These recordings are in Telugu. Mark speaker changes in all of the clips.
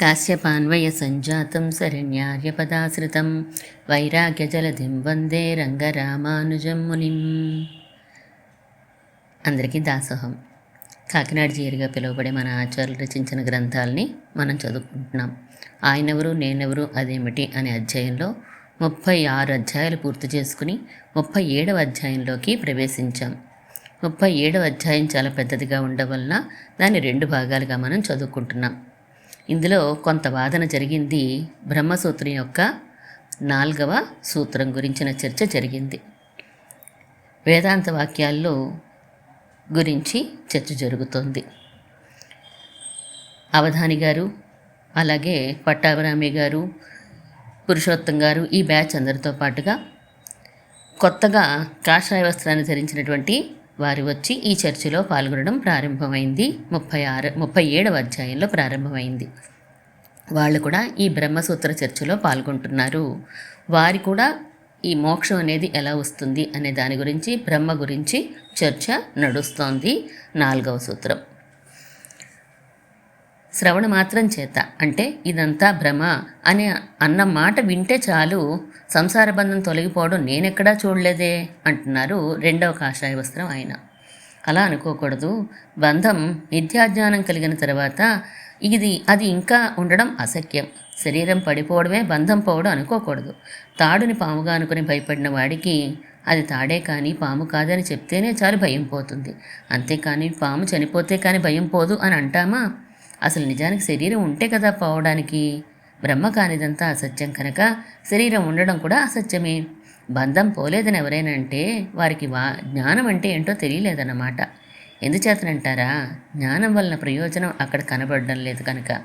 Speaker 1: కాశ్యపాన్వయ సంజాతం శరణ్యార్యపదాశ్రితం వైరాగ్యజలధిం వందే రంగరామానుజం మునిం అందరికీ దాసోహం. కాకినాడ జీరిగా పిలువబడే మన ఆచార్యులు రచించిన గ్రంథాలని మనం చదువుకుంటున్నాం. ఆయనెవరు నేనెవరు అదేమిటి అనే అధ్యాయంలో ముప్పై ఆరు అధ్యాయాలు పూర్తి చేసుకుని ముప్పై ఏడవ అధ్యాయంలోకి ప్రవేశించాం. ముప్పై ఏడవ అధ్యాయం చాలా పెద్దదిగా ఉండడం వలన దాన్ని రెండు భాగాలుగా మనం చదువుకుంటున్నాం. ఇందులో కొంత వాదన జరిగింది. బ్రహ్మసూత్రం యొక్క నాలుగవ సూత్రం గురించిన చర్చ జరిగింది. వేదాంత వాక్యాల్లో గురించి చర్చ జరుగుతోంది. అవధాని గారు అలాగే పట్టాభిరామి గారు పురుషోత్తం గారు ఈ బ్యాచ్ అందరితో పాటుగా కొత్తగా కాషాయ వస్త్రాన్ని ధరించినటువంటి వారు వచ్చి ఈ చర్చిలో పాల్గొనడం ప్రారంభమైంది. ముప్పై ఆరు ముప్పై ఏడవ అధ్యాయంలో ప్రారంభమైంది. వాళ్ళు కూడా ఈ బ్రహ్మసూత్ర చర్చలో పాల్గొంటున్నారు. వారి కూడా ఈ మోక్షం అనేది ఎలా వస్తుంది అనే దాని గురించి బ్రహ్మ గురించి చర్చ నడుస్తోంది నాలుగవ సూత్రం. శ్రవణ మాత్రం చేత. అంటే ఇదంతా భ్రమ అనే అన్న మాట వింటే చాలు సంసార బంధం తొలగిపోవడం నేనెక్కడా చూడలేదే అంటున్నారు రెండవ కాషాయ వస్త్రం ఆయన. అలా అనుకోకూడదు. బంధం మిథ్యాజ్ఞానం కలిగిన తర్వాత ఇది అది ఇంకా ఉండడం అసఖ్యం. శరీరం పడిపోవడమే బంధం పోవడం అనుకోకూడదు. తాడుని పాముగా అనుకుని భయపడిన వాడికి అది తాడే కానీ పాము కాదని చెప్తేనే చాలు భయం పోతుంది. అంతేకాని పాము చనిపోతే కానీ భయం పోదు అని అంటామా? అసలు నిజానికి శరీరం ఉంటే కదా పోవడానికి? బ్రహ్మ కానిదంతా అసత్యం కనుక శరీరం ఉండడం కూడా అసత్యమే. బంధం పోలేదని ఎవరైనా అంటే వారికి వా జ్ఞానం అంటే ఏంటో తెలియలేదన్నమాట. ఎందుచేతనంటారా? జ్ఞానం వలన ప్రయోజనం అక్కడ కనబడడం లేదు కనుక.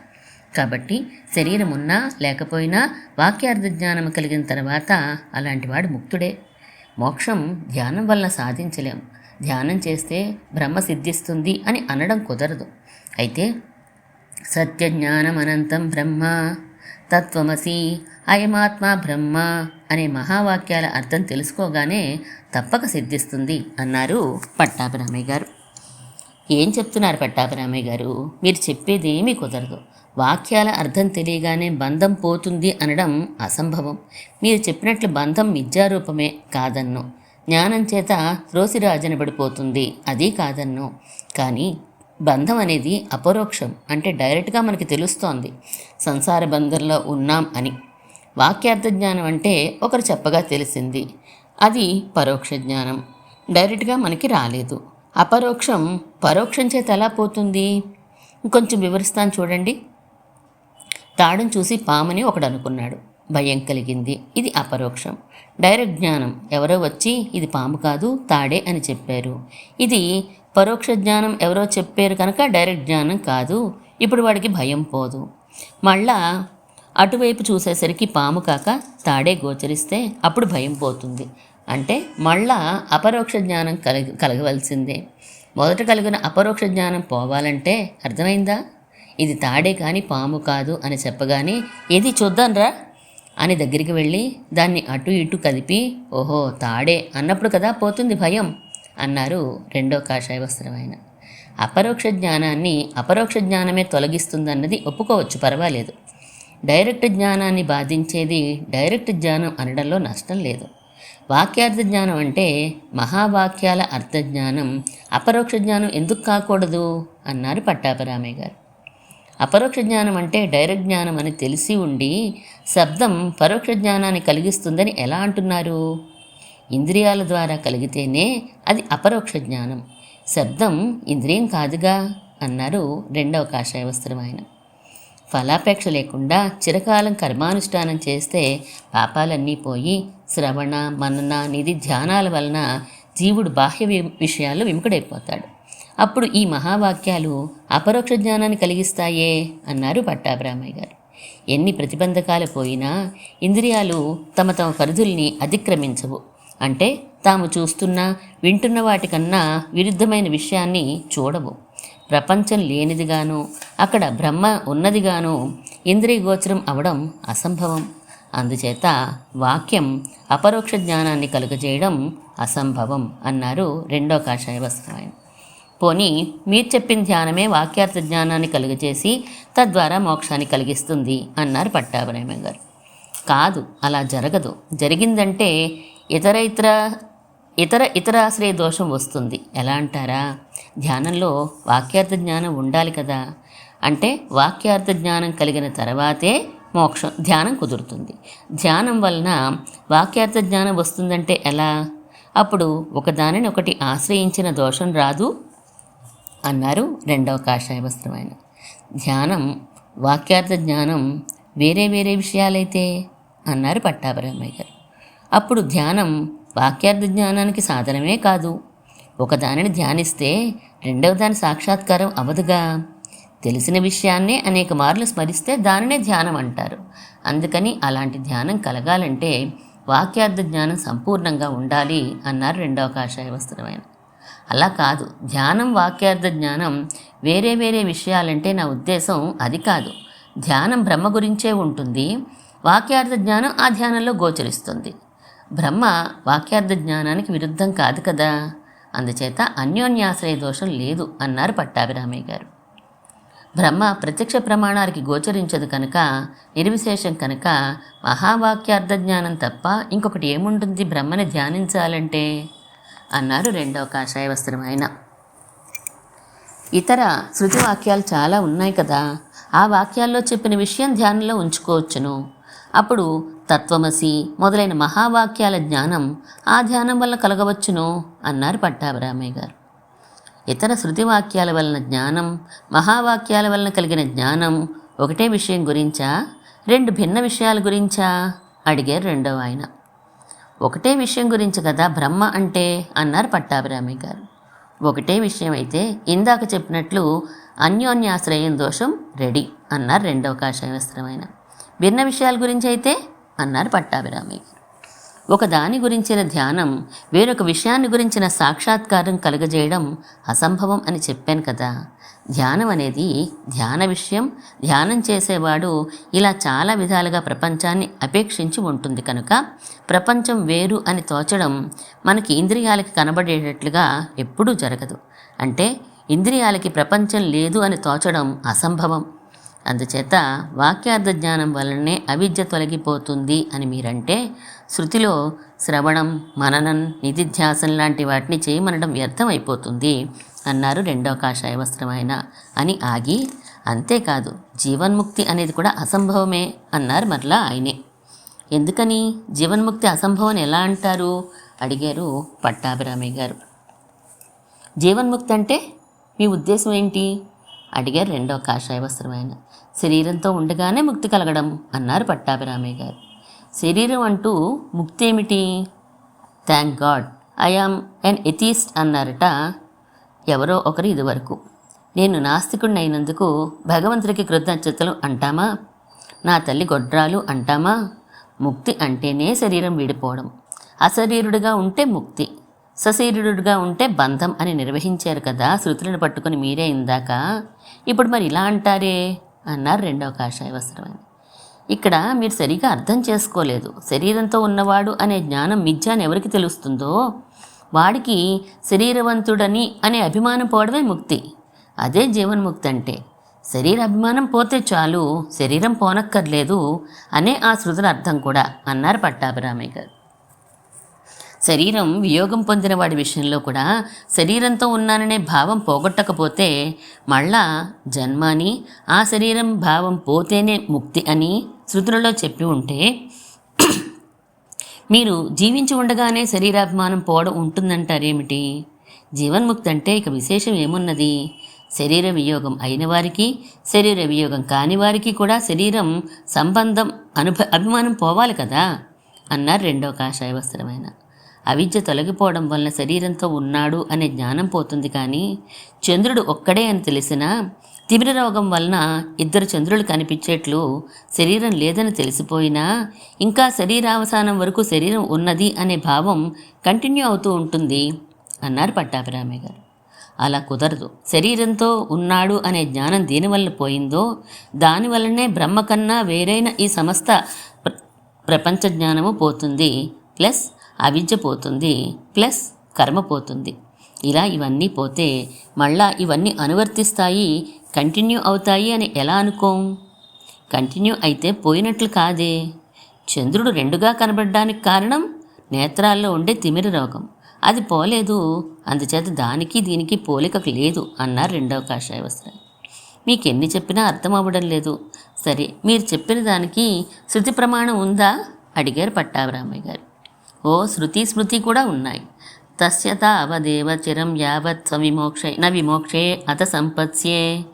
Speaker 1: కాబట్టి శరీరం ఉన్నా లేకపోయినా వాక్యార్థ జ్ఞానం కలిగిన తర్వాత అలాంటి వాడు ముక్తుడే. మోక్షం ధ్యానం వలన సాధించలేం. ధ్యానం చేస్తే బ్రహ్మ సిద్ధిస్తుంది అని అనడం కుదరదు. అయితే సత్యజ్ఞానమనంతం బ్రహ్మ. తత్వమసి అయమాత్మ బ్రహ్మ అనే మహావాక్యాల అర్థం తెలుసుకోగానే తప్పక సిద్ధిస్తుంది అన్నారు పట్టాభిరామయ్య గారు. ఏం చెప్తున్నారు పట్టాభిరామయ్య గారు? మీరు చెప్పేది ఏమీ కుదరదు. వాక్యాల అర్థం తెలియగానే బంధం పోతుంది అనడం అసంభవం. మీరు చెప్పినట్లు బంధం మిథ్యారూపమే కాదన్ను. జ్ఞానం చేత త్రోసిరాజనబడిపోతుంది అది కాదన్ను. కానీ బంధం అనేది అపరోక్షం అంటే డైరెక్ట్గా మనకి తెలుస్తోంది. సంసార బంధంలో ఉన్నాం అని. వాక్యార్థ జ్ఞానం అంటే ఒకరు చెప్పగా తెలిసింది. అది పరోక్ష జ్ఞానం. డైరెక్ట్గా మనకి రాలేదు. అపరోక్షం పరోక్షం చేత ఎలా పోతుంది? కొంచెం వివరిస్తాను చూడండి. తాడును చూసి పామని ఒకడు అనుకున్నాడు. భయం కలిగింది. ఇది అపరోక్షం. డైరెక్ట్ జ్ఞానం. ఎవరో వచ్చి ఇది పాము కాదు తాడే అని చెప్పారు. ఇది పరోక్ష జ్ఞానం ఎవరో చెప్పారు కనుక డైరెక్ట్ జ్ఞానం కాదు. ఇప్పుడు వాడికి భయం పోదు. మళ్ళా అటువైపు చూసేసరికి పాము కాక తాడే గోచరిస్తే అప్పుడు భయం పోతుంది. అంటే మళ్ళా అపరోక్ష జ్ఞానం కలగ కలగవలసిందే. మొదట కలిగిన అపరోక్ష జ్ఞానం పోవాలంటే అర్థమైందా? ఇది తాడే కానీ పాము కాదు అని చెప్పగానే ఏది చూద్దాంరా అని దగ్గరికి వెళ్ళి దాన్ని అటు ఇటు కదిపి ఓహో తాడే అన్నప్పుడు కదా పోతుంది భయం. అన్నారు రెండో కాషాయ వస్త్రం ఆయన. అపరోక్ష జ్ఞానాన్ని అపరోక్ష జ్ఞానమే తొలగిస్తుందన్నది ఒప్పుకోవచ్చు పర్వాలేదు. డైరెక్ట్ జ్ఞానాన్ని బాధించేది డైరెక్ట్ జ్ఞానం అనడంలో నష్టం లేదు. వాక్యార్థ జ్ఞానం అంటే మహావాక్యాల అర్థజ్ఞానం అపరోక్ష జ్ఞానం ఎందుకు కాకూడదు? అన్నారు పట్టాపరామయ్య గారు. అపరోక్ష జ్ఞానం అంటే డైరెక్ట్ జ్ఞానం అని తెలిసి ఉండి శబ్దం పరోక్ష జ్ఞానాన్ని కలిగిస్తుందని ఎలా అంటున్నారు? ఇంద్రియాల ద్వారా కలిగితేనే అది అపరోక్ష జ్ఞానం. శబ్దం ఇంద్రియం కాదుగా అన్నారు రెండవ కాషాయ వస్త్రం ఆయన. ఫలాపేక్ష లేకుండా చిరకాలం కర్మానుష్ఠానం చేస్తే పాపాలన్నీ పోయి శ్రవణ మనన నిధి ధ్యానాల వలన జీవుడు బాహ్య వి- విషయాల్లో విముఖుడైపోతాడు. అప్పుడు ఈ మహావాక్యాలు అపరోక్ష జ్ఞానాన్ని కలిగిస్తాయే అన్నారు పట్టాభిరామయ్య గారు. ఎన్ని ప్రతిబంధకాలు పోయినా ఇంద్రియాలు తమ తమ పరిధుల్ని అతిక్రమించవు. అంటే తాము చూస్తున్న వింటున్న వాటికన్నా విరుద్ధమైన విషయాన్ని చూడవు. ప్రపంచం లేనిదిగాను అక్కడ బ్రహ్మ ఉన్నదిగాను ఇంద్రియ గోచరం అవడం అసంభవం. అందుచేత వాక్యం అపరోక్ష జ్ఞానాన్ని కలుగజేయడం అసంభవం అన్నారు రెండో కాషాయ వస్త్రం పోనీ మీరు చెప్పిన ధ్యానమే వాక్యార్థ జ్ఞానాన్ని కలుగజేసి తద్వారా మోక్షాన్ని కలిగిస్తుంది అన్నారు పట్టాభిరామ గారు. కాదు అలా జరగదు. జరిగిందంటే ఇతర ఇతర ఇతర ఇతరాశ్రయ దోషం వస్తుంది. ఎలా అంటారా? ధ్యానంలో వాక్యార్థ జ్ఞానం ఉండాలి కదా. అంటే వాక్యార్థ జ్ఞానం కలిగిన తర్వాతే మోక్షం ధ్యానం కుదురుతుంది. ధ్యానం వలన వాక్యార్థ జ్ఞానం వస్తుందంటే ఎలా? అప్పుడు ఒకదానిని ఒకటి ఆశ్రయించిన దోషం రాదు అన్నారు రెండవ కాషాయ వస్త్రమైన ధ్యానం వాక్యార్థ జ్ఞానం వేరే వేరే విషయాలైతే అన్నారు పట్టాభిరామయ్య గారు. అప్పుడు ధ్యానం వాక్యార్థ జ్ఞానానికి సాధనమే కాదు. ఒకదానిని ధ్యానిస్తే రెండవ దాని సాక్షాత్కారం అవదుగా. తెలిసిన విషయాన్నే అనేక మార్లు స్మరిస్తే దానినే ధ్యానం అంటారు. అందుకని అలాంటి ధ్యానం కలగాలంటే వాక్యార్థ జ్ఞానం సంపూర్ణంగా ఉండాలి అన్నారు రెండవ కాషాయ వస్త్రమైన. అలా కాదు ధ్యానం వాక్యార్థ జ్ఞానం వేరే వేరే విషయాలంటే నా ఉద్దేశం అది కాదు. ధ్యానం బ్రహ్మ గురించే ఉంటుంది. వాక్యార్థ జ్ఞానం ఆ ధ్యానంలో గోచరిస్తుంది. బ్రహ్మ వాక్యార్థ జ్ఞానానికి విరుద్ధం కాదు కదా? అందుచేత అన్యోన్యాశ్రయ దోషం లేదు అన్నారు పట్టాభిరామయ్య గారు. బ్రహ్మ ప్రత్యక్ష ప్రమాణానికి గోచరించదు కనుక నిర్విశేషం కనుక మహావాక్యార్థ జ్ఞానం తప్ప ఇంకొకటి ఏముంటుంది? బ్రహ్మని ధ్యానించాలంటే? అన్నారు రెండవ కాషాయ వస్త్రం ఆయన. ఇతర శృతి వాక్యాలు చాలా ఉన్నాయి కదా. ఆ వాక్యాల్లో చెప్పిన విషయం ధ్యానంలో ఉంచుకోవచ్చును. అప్పుడు తత్వమసి మొదలైన మహావాక్యాల జ్ఞానం ఆ ధ్యానం వల్ల కలగవచ్చును అన్నారు పట్టాభిరామయ్య గారు. ఇతర శృతి వాక్యాల వలన జ్ఞానం మహావాక్యాల వలన కలిగిన జ్ఞానం ఒకటే విషయం గురించా? రెండు భిన్న విషయాల గురించా? అడిగారు రెండవ ఆయన. ఒకటే విషయం గురించి కదా బ్రహ్మ అంటే? అన్నారు పట్టాభిరామయ్య గారు. ఒకటే విషయం అయితే ఇందాక చెప్పినట్లు అన్యోన్యాశ్రయం దోషం రెడీ అన్నారు రెండవ కాషాయవస్త్రమైన భిన్న విషయాల గురించి అయితే? అన్నారు పట్టాభిరామయ్య ఒకదాని ఒక దాని గురించిన ధ్యానం వేరొక విషయాన్ని గురించిన సాక్షాత్కారం కలుగజేయడం అసంభవం అని చెప్పాను కదా. ధ్యానం అనేది ధ్యాన విషయం. ధ్యానం చేసేవాడు ఇలా చాలా విధాలుగా ప్రపంచాన్ని అపేక్షించి ఉంటుంది కనుక ప్రపంచం వేరు అని తోచడం మనకి ఇంద్రియాలకి కనబడేటట్లుగా ఎప్పుడూ జరగదు. అంటే ఇంద్రియాలకి ప్రపంచం లేదు అని తోచడం అసంభవం. అందుచేత వాక్యార్థ జ్ఞానం వలనే అవిద్య తొలగిపోతుంది అని మీరంటే శృతిలో శ్రవణం మననం నిధిధ్యాసం లాంటి వాటిని చేయమనడం వ్యర్థమైపోతుంది అన్నారు రెండవ కాషాయ వస్త్రమైన అని ఆగి అంతేకాదు జీవన్ముక్తి అనేది కూడా అసంభవమే అన్నారు మరలా ఆయనే. ఎందుకని? జీవన్ముక్తి అసంభవం ఎలా అంటారు? అడిగారు పట్టాభిరామయ్య గారు. జీవన్ముక్తి అంటే మీ ఉద్దేశం ఏంటి? అడిగారు రెండవ కాషాయ వస్త్రమైన శరీరంతో ఉండగానే ముక్తి కలగడం అన్నారు పట్టాభిరామయ్య గారు. శరీరం అంటూ ముక్తి ఏమిటి thank god I am an atheist అన్నారట ఎవరో ఒకరు ఇదివరకు. నేను నాస్తికుడిని అయినందుకు భగవంతుడికి కృతజ్ఞతలు అంటామా? నా తల్లి గొడ్రాలు అంటామా? ముక్తి అంటేనే శరీరం విడిపోవడం. అశరీరుడిగా ఉంటే ముక్తి సశరీరుడుగా ఉంటే బంధం అని నిర్వహించారు కదా శృతులను పట్టుకొని మీరే ఇందాక. ఇప్పుడు మరి ఇలా అంటారే? అన్నారు రెండవ కాషాయ వస్త్రమని ఇక్కడ మీరు సరిగా అర్థం చేసుకోలేదు. శరీరంతో ఉన్నవాడు అనే జ్ఞానం మిథ్య అని ఎవరికి తెలుస్తుందో? వాడికి శరీరవంతుడని అనే అభిమానం పోవడమే ముక్తి. అదే జీవన్ముక్తి అంటే శరీర అభిమానం పోతే చాలు శరీరం పోనక్కర్లేదు అనే ఆ శృతుల అర్థం కూడా అన్నారు పట్టాభిరామయ్య గారు. శరీరం వియోగం పొందిన వాడి విషయంలో కూడా శరీరంతో ఉన్నాననే భావం పోగొట్టకపోతే మళ్ళా జన్మ అని ఆ శరీరం భావం పోతేనే ముక్తి అని శృతులలో చెప్పి ఉంటే మీరు జీవించి ఉండగానే శరీరాభిమానం పోవడం ఉంటుందంటారేమిటి? జీవన్ముక్తి అంటే ఇక విశేషం ఏమున్నది? శరీర వియోగం అయిన వారికి శరీర వియోగం కాని వారికి కూడా శరీరం సంబంధం అనుభ అభిమానం పోవాలి కదా? అన్నారు రెండో కాషాయ వస్త్రమైన. అవిద్య తొలగిపోవడం వలన శరీరంతో ఉన్నాడు అనే జ్ఞానం పోతుంది కానీ చంద్రుడు ఒక్కడే అని తెలిసినా తిమిర రోగం వలన ఇద్దరు చంద్రులు కనిపించేట్లు శరీరం లేదని తెలిసిపోయినా ఇంకా శరీరావసానం వరకు శరీరం ఉన్నది అనే భావం కంటిన్యూ అవుతూ ఉంటుంది అన్నారు పట్టాభిరామయ్య గారు. అలా కుదరదు. శరీరంతో ఉన్నాడు అనే జ్ఞానం దేనివల్ల పోయిందో దానివల్లనే బ్రహ్మ కన్నా వేరైన ఈ సమస్త ప్రపంచ జ్ఞానము పోతుంది. ప్లస్ అవిద్య పోతుంది ప్లస్ కర్మ పోతుంది. ఇలా ఇవన్నీ పోతే మళ్ళా ఇవన్నీ అనువర్తిస్తాయి కంటిన్యూ అవుతాయి అని ఎలా అనుకోం? కంటిన్యూ అయితే పోయినట్లు కాదే. చంద్రుడు రెండుగా కనబడడానికి కారణం నేత్రాల్లో ఉండే తిమిరి రోగం. అది పోలేదు అందుచేత దానికి దీనికి పోలిక లేదు అన్నారు రెండవ కాషాయ మీకు ఎన్ని చెప్పినా అర్థం అవ్వడం లేదు. సరే మీరు చెప్పిన దానికి శృతి ప్రమాణం ఉందా? అడిగారు పట్టాభిరామయ్య గారు. ఓ శృతి స్మృతి కూడా ఉన్నాయి. తస్య తావదేవ చిరం యావత్ సవిమోక్షే న విమోక్షే అత సంపత్స్యే.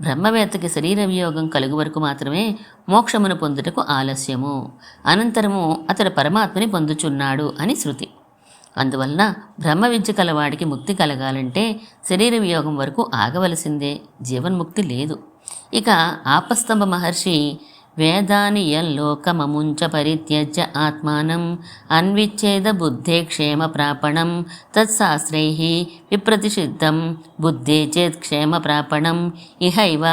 Speaker 1: బ్రహ్మవేత్తకి శరీర వియోగం కలుగు వరకు మాత్రమే మోక్షమును పొందుటకు ఆలస్యము. అనంతరము అతడు పరమాత్మని పొందుచున్నాడు అని శృతి. అందువలన బ్రహ్మ విద్య కలవాడికి ముక్తి కలగాలంటే శరీర వియోగం వరకు ఆగవలసిందే జీవన్ముక్తి లేదు. ఇక ఆపస్తంభ మహర్షి వేదాని యల్లోకమముంచ పరిత్యజ్య ఆత్మానం అన్విచ్ఛేద బుద్ధే క్షేమ ప్రాపణం తత్శాస్త్రై విప్రతిషిద్ధం బుద్ధే చేత్ క్షేమ ప్రాపణం ఇహైవ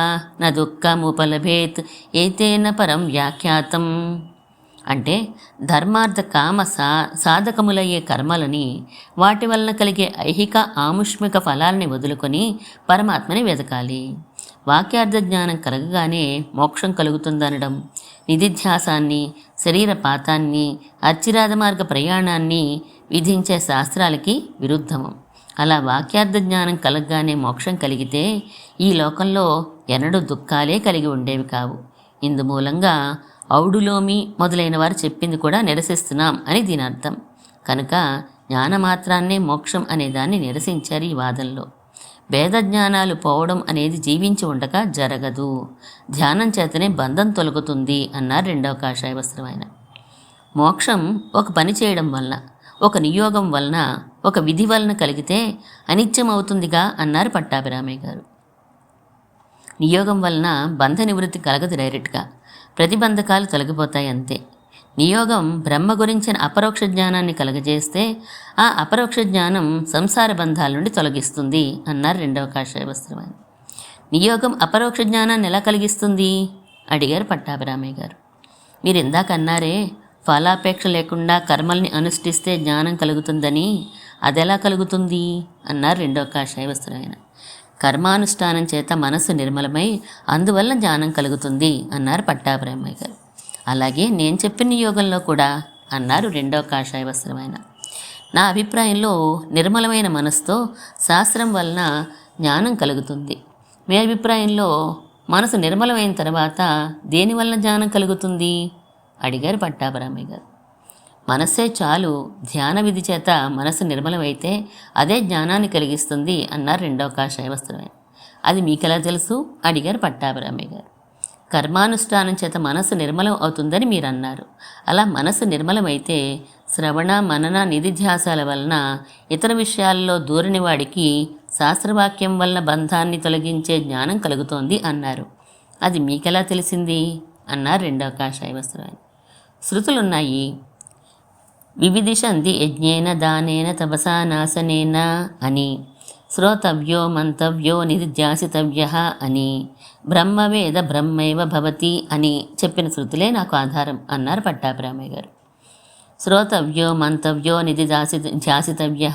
Speaker 1: న దుఃఖముపలభేత్ ఏతేన పరం వ్యాఖ్యాతం అంటే ధర్మార్థ కామ సా సాధకములయ్యే కర్మలని వాటి వలన కలిగే ఐహిక ఆముష్మిక ఫలాల్ని వదులుకొని పరమాత్మని వెతకాలి వాక్యార్థ జ్ఞానం కలగగానే మోక్షం కలుగుతుందనడం నిధిధ్యాసాన్ని శరీర పాతాన్ని అచ్చిరాధ మార్గ ప్రయాణాన్ని విధించే శాస్త్రాలకి విరుద్ధము. అలా వాక్యార్థ జ్ఞానం కలగగానే మోక్షం కలిగితే ఈ లోకంలో ఎన్నడూ దుఃఖాలే కలిగి ఉండేవి కావు. ఇందుమూలంగా ఔడులోమి మొదలైన వారు చెప్పింది కూడా నిరసిస్తున్నాం అని దీని అర్థం. కనుక జ్ఞానమాత్రాన్నే మోక్షం అనే దాన్ని నిరసించారు ఈ వాదంలో భేద జ్ఞానాలు పోవడం అనేది జీవించి ఉండక జరగదు. ధ్యానం చేతనే బంధం తొలగుతుంది అన్నారు రెండవ కాషాయ వస్త్రం ఆయన. మోక్షం ఒక పని చేయడం వలన ఒక నియోగం వలన ఒక విధి వలన కలిగితే అనిత్యం అవుతుందిగా అన్నారు పట్టాభిరామయ్య గారు. నియోగం వలన బంధ నివృత్తి కలగదు డైరెక్ట్గా. ప్రతిబంధకాలు తొలగిపోతాయి అంతే. నియోగం బ్రహ్మ గురించిన అపరోక్ష జ్ఞానాన్ని కలగజేస్తే ఆ అపరోక్ష జ్ఞానం సంసార బంధాల నుండి తొలగిస్తుంది అన్నారు రెండవ కాషాయ వస్త్రమైన నియోగం అపరోక్ష జ్ఞానాన్ని ఎలా కలిగిస్తుంది? అడిగారు పట్టాభిరామయ్య గారు. మీరు ఇందాక అన్నారే ఫలాపేక్ష లేకుండా కర్మల్ని అనుష్ఠిస్తే జ్ఞానం కలుగుతుందని అదెలా కలుగుతుంది? అన్నారు రెండవ కాషాయ వస్త్రమైన కర్మానుష్ఠానం చేత మనస్సు నిర్మలమై అందువల్ల జ్ఞానం కలుగుతుంది అన్నారు పట్టాభిరామయ్య గారు. అలాగే నేను చెప్పిన యోగంలో కూడా అన్నారు రెండో కాషాయ వస్త్రమైన. నా అభిప్రాయంలో నిర్మలమైన మనసుతో శాస్త్రం వలన జ్ఞానం కలుగుతుంది. మీ అభిప్రాయంలో మనసు నిర్మలమైన తర్వాత దేనివల్ల జ్ఞానం కలుగుతుంది? అడిగారు పట్టాభిరామయ్య గారు. మనస్సే చాలు. ధ్యాన విధి చేత మనసు నిర్మలమైతే అదే జ్ఞానాన్ని కలిగిస్తుంది అన్నారు రెండవ కాషాయ వస్త్రమే. అది మీకెలా తెలుసు? అడిగారు పట్టాభిరామయ్య గారు. కర్మానుష్ఠానం చేత మనసు నిర్మలం అవుతుందని మీరు అన్నారు అలా మనసు నిర్మలమైతే శ్రవణ మనన నిధిధ్యాసాల వలన ఇతర విషయాల్లో దూరని వాడికి శాస్త్రవాక్యం వలన బంధాన్ని తొలగించే జ్ఞానం కలుగుతోంది అన్నారు. అది మీకెలా తెలిసింది? అన్నారు రెండవ కాషాయ వస్త్రాన్ని శృతులున్నాయి. వివిధిషంతి యజ్ఞేన దానేన తపసా నాశనేన అని శ్రోతవ్యో మంతవ్యో నిధిధ్యాసితవ్య అని బ్రహ్మవేద బ్రహ్మైవ భవతి అని చెప్పిన శృతులే నాకు ఆధారం అన్నారు పట్టాభిరామయ్య గారు। శ్రోతవ్యో మంతవ్యో నిధి దాసి ధ్యాసితవ్య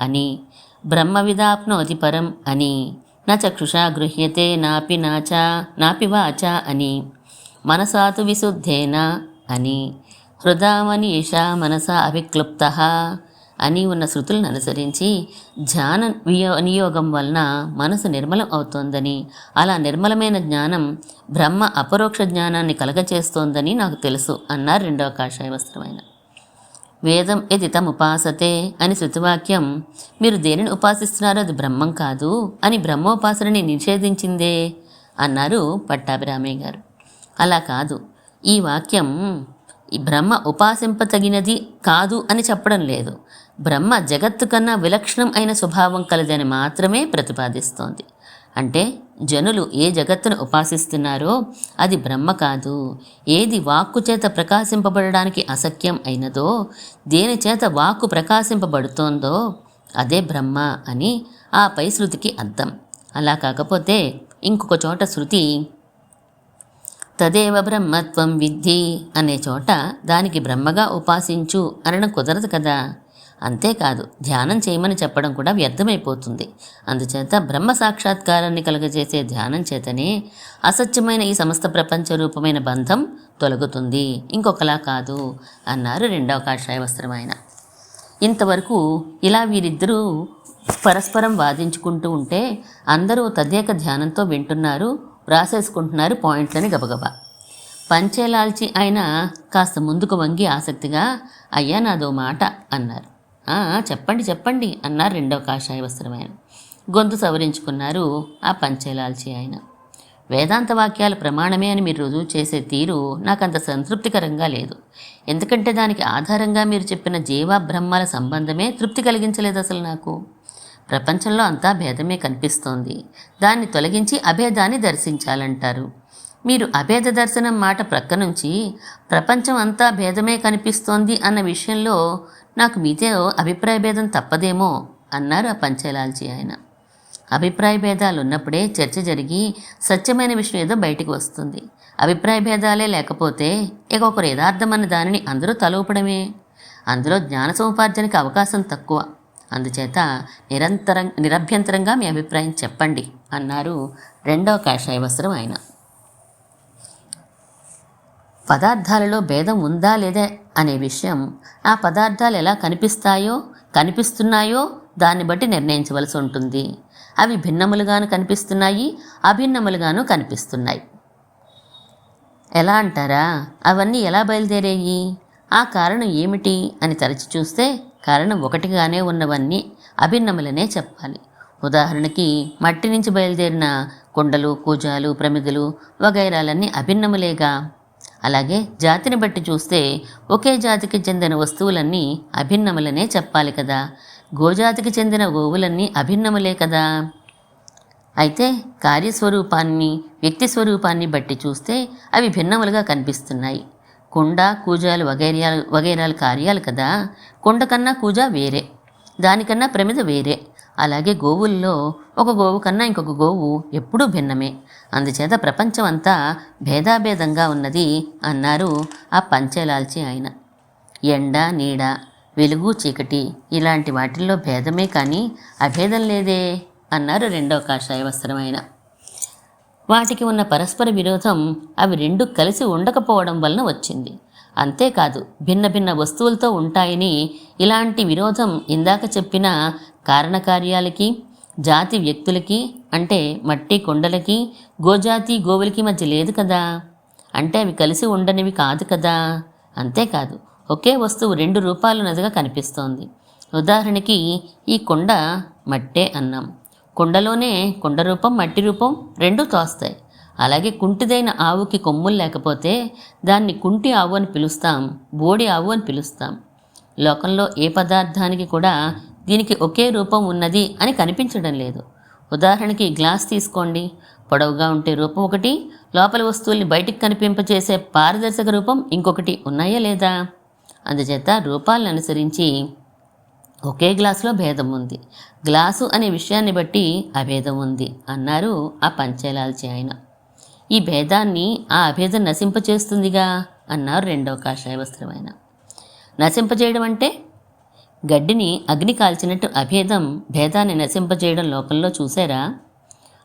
Speaker 1: అని। బ్రహ్మవిదాప్నోతి పరం అని। నా చక్షుషా గృహ్యతే నాపి నాచా నాపి వాచ అని। మనసాతు విశుద్ధేన అని। హృదామని ఈశా మనస అవిక్లుప్త అని ఉన్న శృతులను అనుసరించి ధ్యాన వియో వలన మనసు నిర్మలం అవుతోందని అలా నిర్మలమైన జ్ఞానం బ్రహ్మ అపరోక్ష జ్ఞానాన్ని కలగచేస్తోందని నాకు తెలుసు అన్నారు రెండవ కాషాయ వస్త్రమైన వేదం తమ ఉపాసతే అని శృతివాక్యం మీరు దేనిని ఉపాసిస్తున్నారో అది బ్రహ్మం కాదు అని బ్రహ్మోపాసనని నిషేధించిందే అన్నారు పట్టాభిరామయ్య గారు. అలా కాదు ఈ వాక్యం ఈ బ్రహ్మ ఉపాసింపతగినది కాదు అని చెప్పడం లేదు. బ్రహ్మ జగత్తు కన్నా విలక్షణం అయిన స్వభావం కలదని మాత్రమే ప్రతిపాదిస్తోంది. అంటే జనులు ఏ జగత్తును ఉపాసిస్తున్నారో అది బ్రహ్మ కాదు. ఏది వాక్కు చేత ప్రకాశింపబడడానికి అసఖ్యం అయినదో దేని చేత వాక్కు ప్రకాశింపబడుతోందో అదే బ్రహ్మ అని ఆ పై శృతికి అర్థం. అలా కాకపోతే ఇంకొక చోట శృతి తదేవ బ్రహ్మత్వం విద్ధి అనే చోట దానికి బ్రహ్మగా ఉపాసించు అనడం కుదరదు కదా. అంతేకాదు ధ్యానం చేయమని చెప్పడం కూడా వ్యర్థమైపోతుంది. అందుచేత బ్రహ్మ సాక్షాత్కారాన్ని కలుగజేసే ధ్యానం చేతనే అసత్యమైన ఈ సమస్త ప్రపంచ రూపమైన బంధం తొలగుతుంది. ఇంకొకలా కాదు అన్నారు రెండవ కాషాయ వస్త్రం ఆయన. ఇంతవరకు ఇలా వీరిద్దరూ పరస్పరం వాదించుకుంటూ ఉంటే అందరూ తదేక ధ్యానంతో వింటున్నారు. రాసేసుకుంటున్నారు పాయింట్లని గబగబా. పంచేలాల్చి ఆయన కాస్త ముందుకు వంగి ఆసక్తిగా అయ్యా నాదో మాట అన్నారు. చెప్పండి చెప్పండి అన్నారు రెండవ కాషాయ వస్త్రమైన గొంతు సవరించుకున్నారు ఆ పంచేలాల్చి ఆయన. వేదాంత వాక్యాల ప్రమాణమే అని మీరు రుజువు చేసే తీరు నాకంత సంతృప్తికరంగా లేదు. ఎందుకంటే దానికి ఆధారంగా మీరు చెప్పిన జీవ బ్రహ్మల సంబంధమే తృప్తి కలిగించలేదు అసలు నాకు. ప్రపంచంలో అంతా భేదమే కనిపిస్తోంది. దాన్ని తొలగించి అభేదాన్ని దర్శించాలంటారు. మీరు అభేద దర్శనం మాట ప్రక్క నుంచి ప్రపంచం అంతా భేదమే కనిపిస్తోంది అన్న విషయంలో నాకు మీతో అభిప్రాయ భేదం తప్పదేమో అన్నారు ఆ పంచేలాల్చి ఆయన. అభిప్రాయ భేదాలు ఉన్నప్పుడే చర్చ జరిగి సత్యమైన విషయం ఏదో బయటికి వస్తుంది. అభిప్రాయ భేదాలే లేకపోతే ఇక ఒకరు యథార్థమన్న దానిని అందరూ తలూపడమే. అందులో జ్ఞాన సముపార్జనకి అవకాశం తక్కువ. అందుచేత నిరంతరం నిరభ్యంతరంగా మీ అభిప్రాయం చెప్పండి అన్నారు రెండవ కాషాయ వస్త్రం ఆయన. పదార్థాలలో భేదం ఉందా లేదా అనే విషయం ఆ పదార్థాలు ఎలా కనిపిస్తాయో కనిపిస్తున్నాయో దాన్ని బట్టి నిర్ణయించవలసి ఉంటుంది. అవి భిన్నములుగాను కనిపిస్తున్నాయి అభిన్నములుగాను కనిపిస్తున్నాయి. ఎలా అంటారా? అవన్నీ ఎలా బయలుదేరాయి? ఆ కారణం ఏమిటి? అని తరచి చూస్తే కారణం ఒకటిగానే ఉన్నవన్నీ అభిన్నములనే చెప్పాలి. ఉదాహరణకి మట్టి నుంచి బయలుదేరిన కుండలు కూజాలు ప్రమిదలు వగైరాలన్నీ అభిన్నములేగా? అలాగే జాతిని బట్టి చూస్తే ఒకే జాతికి చెందిన వస్తువులన్నీ అభిన్నములనే చెప్పాలి కదా? గోజాతికి చెందిన గోవులన్నీ అభిన్నములే కదా? అయితే కార్యస్వరూపాన్ని వ్యక్తి స్వరూపాన్ని బట్టి చూస్తే అవి భిన్నములుగా కనిపిస్తున్నాయి. కొండ కూజాలు వగైరాలు వగైరాలు కార్యాలు కదా. కుండ కన్నా కూజ వేరే దానికన్నా ప్రమిద వేరే. అలాగే గోవుల్లో ఒక గోవు కన్నా ఇంకొక గోవు ఎప్పుడూ భిన్నమే. అందుచేత ప్రపంచం అంతా భేదాభేదంగా ఉన్నది అన్నారు ఆ పంచేలాల్చి ఆయన. ఎండ నీడ వెలుగు చీకటి ఇలాంటి వాటిల్లో భేదమే కానీ అభేదం లేదే అన్నారు రెండో కాషాయ వస్త్రమైన వాటికి ఉన్న పరస్పర విరోధం అవి రెండు కలిసి ఉండకపోవడం వలన వచ్చింది. అంతేకాదు భిన్న భిన్న వస్తువులతో ఉంటాయని ఇలాంటి విరోధం ఇందాక చెప్పిన కారణకార్యాలకి జాతి వ్యక్తులకి అంటే మట్టి కొండలకి గోజాతి గోవులకి మధ్య లేదు కదా. అంటే అవి కలిసి ఉండనివి కాదు కదా. అంతేకాదు ఒకే వస్తువు రెండు రూపాలున్నదిగా కనిపిస్తోంది. ఉదాహరణకి ఈ కొండ మట్టే అన్నాం. కుండలోనే కుండ రూపం మట్టి రూపం రెండూ తోస్తాయి అలాగే కుంటిదైన ఆవుకి కొమ్ములు లేకపోతే దాన్ని కుంటి ఆవు అని పిలుస్తాం బోడి ఆవు అని పిలుస్తాం. లోకంలో ఏ పదార్థానికి కూడా దీనికి ఒకే రూపం ఉన్నది అని కనిపించడం లేదు. ఉదాహరణకి గ్లాస్ తీసుకోండి. పొడవుగా ఉంటే రూపం ఒకటి లోపల వస్తువుల్ని బయటికి కనిపింపచేసే పారదర్శక రూపం ఇంకొకటి ఉన్నాయా లేదా? అందుచేత రూపాలను అనుసరించి ఒకే గ్లాసులో భేదం ఉంది. గ్లాసు అనే విషయాన్ని బట్టి అభేదం ఉంది అన్నారు ఆ పంచేలాల్చి ఆయన. ఈ భేదాన్ని ఆ అభేదం నశింపచేస్తుందిగా అన్నారు రెండవ కాషాయ వస్త్రమైన నశింపజేయడం అంటే? గడ్డిని అగ్ని కాల్చినట్టు అభేదం భేదాన్ని నశింపజేయడం లోకంలో చూసారా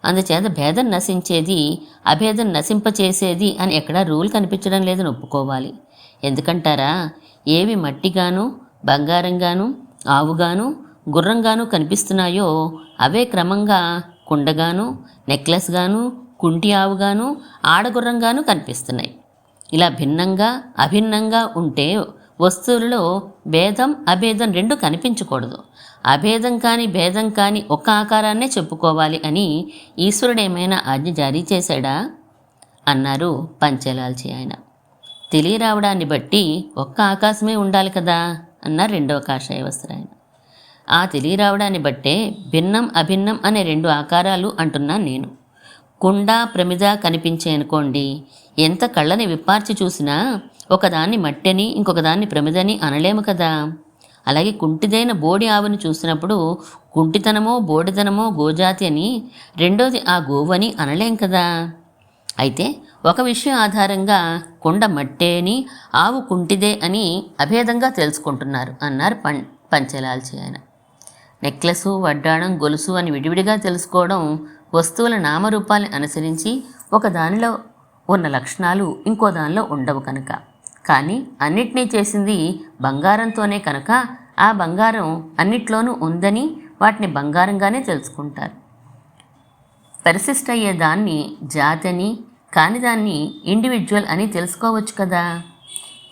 Speaker 1: అందుచేత భేదం నశించేది అభేదం నశింపచేసేది అని ఎక్కడా రూల్ కనిపించడం లేదని ఒప్పుకోవాలి. ఎందుకంటారా? ఏవి మట్టిగాను బంగారంగాను ఆవుగాను గుర్రంగాను కనిపిస్తున్నాయో అవే క్రమంగా కుండగాను నెక్లెస్గాను కుంటి ఆవుగాను ఆడగుర్రంగాను కనిపిస్తున్నాయి. ఇలా భిన్నంగా అభిన్నంగా ఉంటే వస్తువులలో భేదం అభేదం రెండు కనిపించకూడదు. అభేదం కాని భేదం కాని ఒక ఆకారాన్నే చెప్పుకోవాలి అని ఈశ్వరుడు ఏమైనా ఆజ్ఞ జారీ చేశాడా? అన్నారు పంచలాల్చి ఆయన. తెలియరావడాన్ని బట్టి ఒక్క ఆకాశమే ఉండాలి కదా? అన్నారు రెండవ కాషాయ వస్త్రాయన. ఆ తెలియరావడాన్ని బట్టే భిన్నం అభిన్నం అనే రెండు ఆకారాలు అంటున్నాను నేను. కుండ ప్రమిద కనిపించే అనుకోండి ఎంత కళ్ళని విప్పార్చి చూసినా ఒకదాన్ని మట్టెని ఇంకొకదాన్ని ప్రమిదని అనలేము కదా. అలాగే కుంటిదైన బోడి ఆవుని చూసినప్పుడు కుంటితనమో బోడితనమో గోజాతి అని రెండోది ఆ గోవని అనలేం కదా. అయితే ఒక విషయం ఆధారంగా కొండ మట్టేని ఆవు కుంటిదే అని అభేదంగా తెలుసుకుంటున్నారు అన్నారు పం పంచలాల్చి ఆయన. నెక్లెసు వడ్డాణం గొలుసు అని విడివిడిగా తెలుసుకోవడం వస్తువుల నామరూపాలను అనుసరించి ఒక దానిలో ఉన్న లక్షణాలు ఇంకో దానిలో ఉండవు కనుక. కానీ అన్నిటినీ చేసింది బంగారంతోనే కనుక ఆ బంగారం అన్నిట్లోనూ ఉందని వాటిని బంగారంగానే తెలుసుకుంటారు. పెర్సిస్ట్ అయ్యే దాన్ని జాతి అని కాని దాన్ని ఇండివిజువల్ అని తెలుసుకోవచ్చు కదా?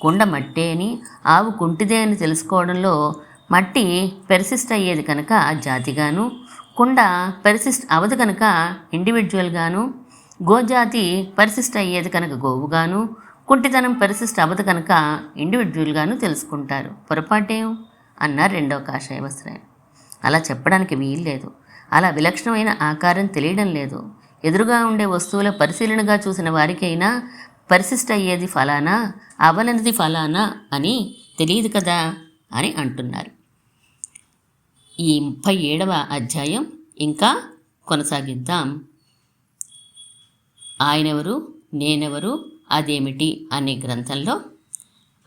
Speaker 1: కుండ మట్టే అని ఆవు కుంటిదే అని తెలుసుకోవడంలో మట్టి పెర్సిస్ట్ అయ్యేది కనుక జాతిగాను కుండ పెర్సిస్ట్ అవదు కనుక ఇండివిజువల్గాను గోజాతి పెర్సిస్ట్ అయ్యేది కనుక గోవుగాను కుంటితనం పెర్సిస్ట్ అవదు కనుక ఇండివిజువల్గాను తెలుసుకుంటారు. పొరపాటేం? అన్నారు రెండవ కాషాయ వస్త్రాయన. అలా చెప్పడానికి వీల్లేదు. అలా విలక్షణమైన ఆకారం తెలియడం లేదు. ఎదురుగా ఉండే వస్తువుల పరిశీలనగా చూసిన వారికైనా పరిశిష్ట అయ్యేది ఫలానా? అవనది ఫలానా? అని తెలియదు కదా? అని అంటున్నారు. ఈ ముప్పై ఏడవ అధ్యాయం ఇంకా కొనసాగిద్దాం. ఆయనెవరు? నేనెవరు? అదేమిటి? అనే గ్రంథంలో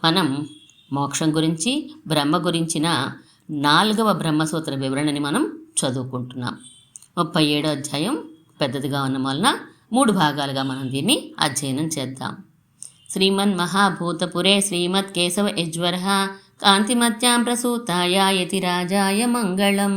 Speaker 1: మనం మోక్షం గురించి బ్రహ్మ గురించిన నాలుగవ బ్రహ్మసూత్ర వివరణని మనం చదువుకుంటున్నాం. ముప్పై ఏడో అధ్యాయం పెద్దదిగా ఉన్న వలన మూడు భాగాలుగా మనం దీన్ని అధ్యయనం చేద్దాం. శ్రీమన్ మహాభూతపురే శ్రీమత్ కేశవ యజ్వర కాంతిమత్యాం ప్రసూతాయ యతి రాజాయ మంగళం.